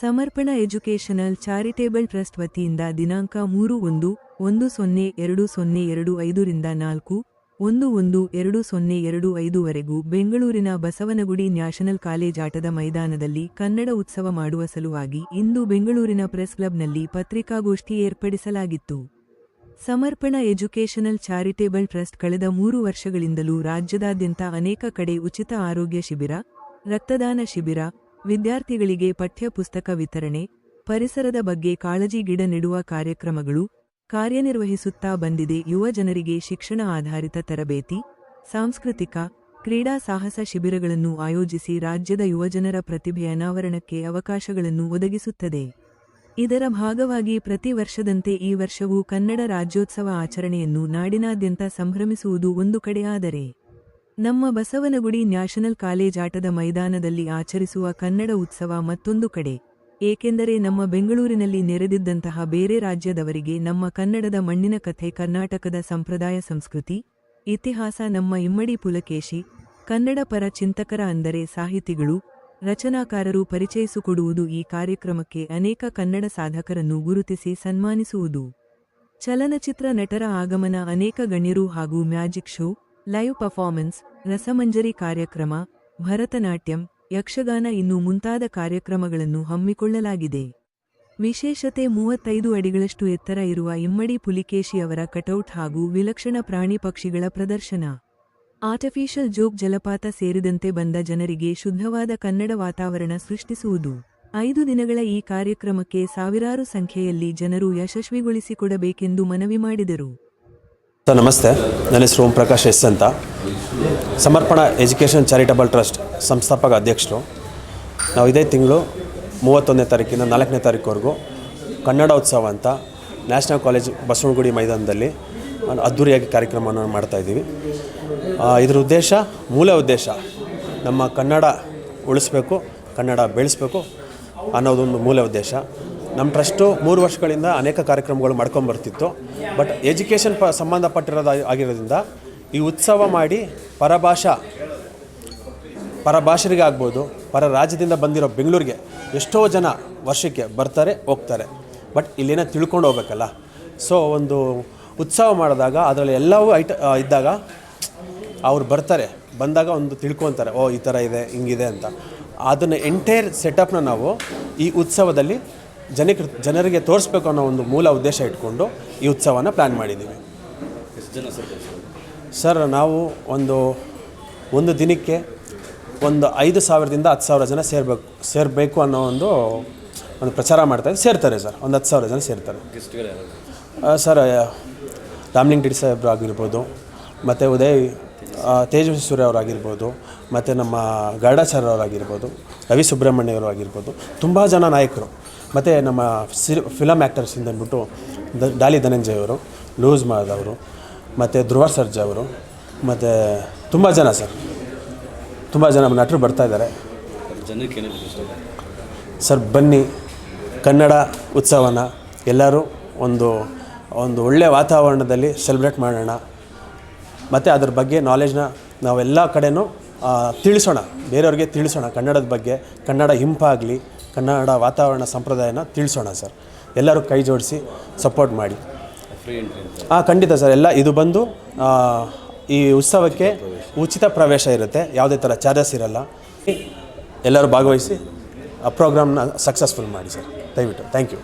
ಸಮರ್ಪಣ educational charitable trust ವತಿಯಿಂದ ದಿನಾಂಕ ಮೂರು ಒಂದು ಒಂದು ಸೊನ್ನೆ ಎರಡು ಸೊನ್ನೆ ಎರಡು ಐದರಿಂದ ನಾಲ್ಕು, ಒಂದು ಒಂದು ಎರಡು ಸೊನ್ನೆ ಎರಡು ಐದುವರೆಗೂ ಬೆಂಗಳೂರಿನ ಬಸವನಗುಡಿ ನ್ಯಾಷನಲ್ ಕಾಲೇಜ್ ಆಟದ ಮೈದಾನದಲ್ಲಿ ಕನ್ನಡ ಉತ್ಸವ ಮಾಡುವ ಸಲುವಾಗಿ ಇಂದು ಬೆಂಗಳೂರಿನ ಪ್ರೆಸ್ ಕ್ಲಬ್ನಲ್ಲಿ ಪತ್ರಿಕಾಗೋಷ್ಠಿ ಏರ್ಪಡಿಸಲಾಗಿತ್ತು. ಸಮರ್ಪಣ ಎಜುಕೇಷನಲ್ ಚಾರಿಟೇಬಲ್ ಟ್ರಸ್ಟ್ ಕಳೆದ ಮೂರು ವರ್ಷಗಳಿಂದಲೂ ರಾಜ್ಯದಾದ್ಯಂತ ಅನೇಕ ಕಡೆ ಉಚಿತ ಆರೋಗ್ಯ ಶಿಬಿರ, ರಕ್ತದಾನ ಶಿಬಿರ ವಿದ್ಯಾರ್ಥಿಗಳಿಗೆ ಪಠ್ಯಪುಸ್ತಕ ವಿತರಣೆ, ಪರಿಸರದ ಬಗ್ಗೆ ಕಾಳಜಿ ಗಿಡ ನೆಡುವ ಕಾರ್ಯಕ್ರಮಗಳು ಕಾರ್ಯನಿರ್ವಹಿಸುತ್ತಾ ಬಂದಿದೆ. ಯುವ ಜನರಿಗೆ ಶಿಕ್ಷಣ ಆಧಾರಿತ ತರಬೇತಿ, ಸಾಂಸ್ಕೃತಿಕ, ಕ್ರೀಡಾ ಸಾಹಸ ಶಿಬಿರಗಳನ್ನು ಆಯೋಜಿಸಿ ರಾಜ್ಯದ ಯುವಜನರ ಪ್ರತಿಭೆ ಅನಾವರಣಕ್ಕೆ ಅವಕಾಶಗಳನ್ನು ಒದಗಿಸುತ್ತದೆ. ಇದರ ಭಾಗವಾಗಿ ಪ್ರತಿ ವರ್ಷದಂತೆ ಈ ವರ್ಷವೂ ಕನ್ನಡ ರಾಜ್ಯೋತ್ಸವ ಆಚರಣೆಯನ್ನು ನಾಡಿನಾದ್ಯಂತ ಸಂಭ್ರಮಿಸುವುದು ಒಂದು ಕಡೆ ಆದರೆ ನಮ್ಮ ಬಸವನಗುಡಿ ನ್ಯಾಷನಲ್ ಕಾಲೇಜ್ ಆಟದ ಮೈದಾನದಲ್ಲಿ ಆಚರಿಸುವ ಕನ್ನಡ ಉತ್ಸವ ಮತ್ತೊಂದು ಕಡೆ. ಏಕೆಂದರೆ ನಮ್ಮ ಬೆಂಗಳೂರಿನಲ್ಲಿ ನೆರೆದಿದ್ದಂತಹ ಬೇರೆ ರಾಜ್ಯದವರಿಗೆ ನಮ್ಮ ಕನ್ನಡದ ಮಣ್ಣಿನ ಕಥೆ, ಕರ್ನಾಟಕದ ಸಂಪ್ರದಾಯ ಸಂಸ್ಕೃತಿ, ಇತಿಹಾಸ, ನಮ್ಮ ಇಮ್ಮಡಿ ಪುಲಕೇಶಿ, ಕನ್ನಡ ಪರ ಚಿಂತಕರ ಅಂದರೆ ಸಾಹಿತಿಗಳು, ರಚನಾಕಾರರು ಪರಿಚಯಿಸಿಕೊಡುವುದು ಈ ಕಾರ್ಯಕ್ರಮಕ್ಕೆ ಅನೇಕ ಕನ್ನಡ ಸಾಧಕರನ್ನು ಗುರುತಿಸಿ ಸನ್ಮಾನಿಸುವುದು. ಚಲನಚಿತ್ರ ನಟರ ಆಗಮನ ಅನೇಕ ಗಣ್ಯರು ಹಾಗೂ ಮ್ಯಾಜಿಕ್ ಶೋ, ಲೈವ್ ಪರ್ಫಾರ್ಮೆನ್ಸ್ ರಸಮಂಜರಿ ಕಾರ್ಯಕ್ರಮ, ಭರತನಾಟ್ಯಂ, ಯಕ್ಷಗಾನ ಇನ್ನು ಮುಂತಾದ ಕಾರ್ಯಕ್ರಮಗಳನ್ನು ಹಮ್ಮಿಕೊಳ್ಳಲಾಗಿದೆ. ವಿಶೇಷತೆ ಮೂವತ್ತೈದು ಅಡಿಗಳಷ್ಟು ಎತ್ತರ ಇರುವ ಇಮ್ಮಡಿ ಪುಲಿಕೇಶಿ ಅವರ ಕಟೌಟ್ ಹಾಗೂ ವಿಲಕ್ಷಣ ಪ್ರಾಣಿ ಪಕ್ಷಿಗಳ ಪ್ರದರ್ಶನ. ಆರ್ಟಿಫಿಷಿಯಲ್ ಜೋಗ್ ಜಲಪಾತ ಸೇರಿದಂತೆ ಬಂದ ಜನರಿಗೆ ಶುದ್ಧವಾದ ಕನ್ನಡ ವಾತಾವರಣ ಸೃಷ್ಟಿಸುವುದು. ಐದು ದಿನಗಳ ಈ ಕಾರ್ಯಕ್ರಮಕ್ಕೆ ಸಾವಿರಾರು ಸಂಖ್ಯೆಯಲ್ಲಿ ಜನರು ಯಶಸ್ವಿಗೊಳಿಸಿಕೊಡಬೇಕೆಂದು ಮನವಿ ಮಾಡಿದರು. ನಮಸ್ತೆ. ನನ್ನ ಹೆಸರು ಪ್ರಕಾಶ್ ಎಸ್ ಅಂತ. ಸಮರ್ಪಣ ಎಜುಕೇಷನ್ ಚಾರಿಟಬಲ್ ಟ್ರಸ್ಟ್ ಸಂಸ್ಥಾಪಕ ಅಧ್ಯಕ್ಷರು. ನಾವು ಇದೇ ತಿಂಗಳು ಮೂವತ್ತೊಂದನೇ ತಾರೀಕಿಂದ ನಾಲ್ಕನೇ ತಾರೀಕುವರೆಗೂ ಕನ್ನಡ ಉತ್ಸವ ಅಂತ ನ್ಯಾಷನಲ್ ಕಾಲೇಜ್ ಬಸವನಗುಡಿ ಮೈದಾನದಲ್ಲಿ ಅದ್ಧೂರಿಯಾಗಿ ಕಾರ್ಯಕ್ರಮವನ್ನು ಮಾಡ್ತಾಯಿದ್ದೀವಿ ಇದರ ಉದ್ದೇಶ, ಮೂಲ ಉದ್ದೇಶ, ನಮ್ಮ ಕನ್ನಡ ಉಳಿಸ್ಬೇಕು, ಕನ್ನಡ ಬೆಳೆಸಬೇಕು ಅನ್ನೋದೊಂದು ಮೂಲ ಉದ್ದೇಶ. ನಮ್ಮ ಟ್ರಸ್ಟು ಮೂರು ವರ್ಷಗಳಿಂದ ಅನೇಕ ಕಾರ್ಯಕ್ರಮಗಳು ಮಾಡ್ಕೊಂಬರ್ತಿತ್ತು. ಬಟ್ ಎಜುಕೇಷನ್ ಪ ಸಂಬಂಧಪಟ್ಟಿರೋದು ಆಗಿರೋದ್ರಿಂದ ಈ ಉತ್ಸವ ಮಾಡಿ ಪರಭಾಷಾ, ಪರಭಾಷರಿಗೆ ಆಗ್ಬೋದು ಪರ ರಾಜ್ಯದಿಂದ ಬಂದಿರೋ ಬೆಂಗಳೂರಿಗೆ ಎಷ್ಟೋ ಜನ ವರ್ಷಕ್ಕೆ ಬರ್ತಾರೆ, ಹೋಗ್ತಾರೆ. ಬಟ್ ಇಲ್ಲೇನೋ ತಿಳ್ಕೊಂಡು ಹೋಗ್ಬೇಕಲ್ಲ. ಸೊ ಒಂದು ಉತ್ಸವ ಮಾಡಿದಾಗ ಅದರಲ್ಲಿ ಎಲ್ಲವೂ ಐಟ ಇದ್ದಾಗ ಅವ್ರು ಬರ್ತಾರೆ. ಬಂದಾಗ ಒಂದು ತಿಳ್ಕೊತಾರೆ, ಓ, ಈ ಥರ ಇದೆ, ಹಿಂಗಿದೆ ಅಂತ. ಅದನ್ನು ಎಂಟೈರ್ ಸೆಟಪ್ನ ನಾವು ಈ ಉತ್ಸವದಲ್ಲಿ ಜನಕ್ಕೆ, ಜನರಿಗೆ ತೋರಿಸ್ಬೇಕು ಅನ್ನೋ ಒಂದು ಮೂಲ ಉದ್ದೇಶ ಇಟ್ಕೊಂಡು ಈ ಉತ್ಸವನ ಪ್ಲ್ಯಾನ್ ಮಾಡಿದ್ದೀವಿ. ಸರ್, ನಾವು ಒಂದು ಒಂದು ದಿನಕ್ಕೆ ಒಂದು ಐದು ಸಾವಿರದಿಂದ ಹತ್ತು ಸಾವಿರ ಜನ ಸೇರಬೇಕು ಸೇರಬೇಕು ಅನ್ನೋ ಒಂದು ಒಂದು ಪ್ರಚಾರ ಮಾಡ್ತಾರೆ ಸೇರ್ತಾರೆ ಸರ್, ಒಂದು ಹತ್ತು ಸಾವಿರ ಜನ ಸೇರ್ತಾರೆ. ಸರ್ ರಾಮ್ಲಿಂಗ್ ಟಿಡಿ ಸಾಹೇಬ್ರು ಆಗಿರ್ಬೋದು, ಮತ್ತು ಉದಯ್ ತೇಜಸ್ವಿ ಸೂರ್ಯ ಅವರಾಗಿರ್ಬೋದು ಮತ್ತು ನಮ್ಮ ಗರುಡಾಚಾರ್ಯ ಅವರಾಗಿರ್ಬೋದು ರವಿ ಸುಬ್ರಹ್ಮಣ್ಯ ಅವರು ಆಗಿರ್ಬೋದು, ತುಂಬ ಜನ ನಾಯಕರು. ಮತ್ತು ನಮ್ಮ ಸಿ ಫಿಲಮ್ ಆ್ಯಕ್ಟರ್ಸಿಂದ ಅಂದ್ಬಿಟ್ಟು ದ, ಡಾಲಿ ಧನಂಜಯ್ ಅವರು, ಲೂಸ್ ಮಾದವರು ಮತ್ತು ಧ್ರುವ ಸರ್ಜ ಅವರು ಮತ್ತು ತುಂಬ ಜನ ಸರ್. ತುಂಬ ಜನ ನಟರು ಬರ್ತಾ ಇದ್ದಾರೆ. ಜನಕ್ಕೆ ಸರ್ ಬನ್ನಿ ಕನ್ನಡ ಉತ್ಸವನ ಎಲ್ಲರೂ ಒಂದು ಒಂದು ಒಳ್ಳೆಯ ವಾತಾವರಣದಲ್ಲಿ ಸೆಲೆಬ್ರೇಟ್ ಮಾಡೋಣ. ಮತ್ತು ಅದ್ರ ಬಗ್ಗೆ ನಾಲೆಜ್ನ ನಾವೆಲ್ಲ ಕಡೆನೂ ಆ, ತಿಳಿಸೋಣ. ಬೇರೆಯವ್ರಿಗೆ ತಿಳಿಸೋಣ. ಕನ್ನಡದ ಬಗ್ಗೆ ಕನ್ನಡ ಹಿಂಪಾಗಲಿ ಕನ್ನಡ ವಾತಾವರಣ ಸಂಪ್ರದಾಯನ ತಿಳಿಸೋಣ ಸರ್. ಎಲ್ಲರೂ ಕೈ ಜೋಡಿಸಿ ಸಪೋರ್ಟ್ ಮಾಡಿ. ಹಾಂ ಖಂಡಿತ ಸರ್. ಎಲ್ಲ ಇದು ಬಂದು ಈ ಉತ್ಸವಕ್ಕೆ ಉಚಿತ ಪ್ರವೇಶ ಇರುತ್ತೆ. ಯಾವುದೇ ಥರ ಚಾರ್ಜಸ್ ಇರಲ್ಲ. ಎಲ್ಲರೂ ಭಾಗವಹಿಸಿ ಆ ಪ್ರೋಗ್ರಾಮ್ನ ಸಕ್ಸಸ್ಫುಲ್ ಮಾಡಿ ಸರ್. ದಯವಿಟ್ಟು. Thank you.